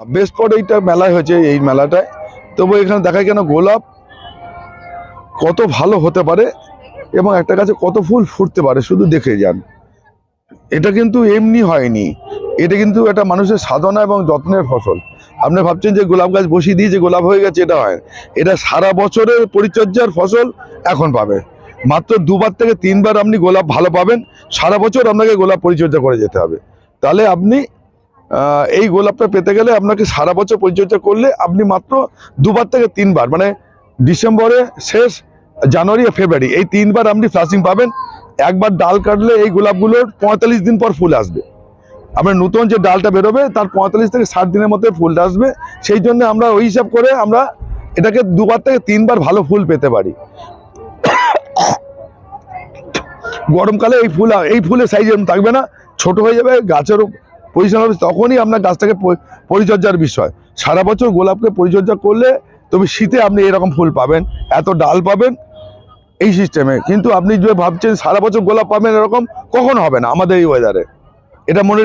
Best spot এইটা মেলায় হয়েছে, এই মেলাটায়। তবু এখানে দেখায় কেন গোলাপ? কত ভালো হতে পারে এবং একটা গাছে কত ফুল ফুটতে পারে, শুধু দেখে যান। এটা কিন্তু এমনি হয়নি। এটা কিন্তু একটা মানুষের সাধনা এবং যত্নের ফসল। আপনি ভাবছেন যে গোলাপ গাছ বসিয়ে দিয়েছে গোলাপ হয়ে গেছে, এটা হয়। এটা সারা বছরের পরিচর্যার ফসল এখন পাবে। মাত্র দুবার থেকে তিনবার আপনি গোলাপ ভালো পাবেন। সারা বছর আপনাকে গোলাপ পরিচর্যা করে যেতে হবে। তাহলে আপনি এই গোলাপটা পেতে গেলে আপনাকে সারা বছর পরিচর্যা করলে আপনি মাত্র দুবার থেকে তিনবার মানে ডিসেম্বরে শেষ, জানুয়ারি আর ফেব্রুয়ারি, এই তিনবার আপনি ফ্লাশিং পাবেন। একবার ডাল কাটলে এই গোলাপগুলোর পঁয়তাল্লিশ দিন পর ফুল আসবে। আপনার নতুন যে ডালটা বেরোবে, তার পঁয়তাল্লিশ থেকে ষাট দিনের মধ্যে ফুলটা আসবে। সেই জন্য আমরা ওই হিসাব করে আমরা এটাকে দুবার থেকে তিনবার ভালো ফুল পেতে পারি। গরমকালে এই ফুল, এই ফুলের সাইজ এরকম থাকবে না। ছোট হয়ে যাবে, গাছের পজিশন হবে তখনই আপনার গাছটাকে পরিচর্যার বিষয়। সারা বছর গোলাপকে পরিচর্যা করলে তবে শীতে আপনি এরকম ফুল পাবেন, এত ডাল পাবেন এই সিস্টেমে কিন্তু আপনি যে ভাবছেন সারা বছর গোলাপ পাবেন এরকম, কখন হবে না আমাদের এই ওয়েদারে এটা মনে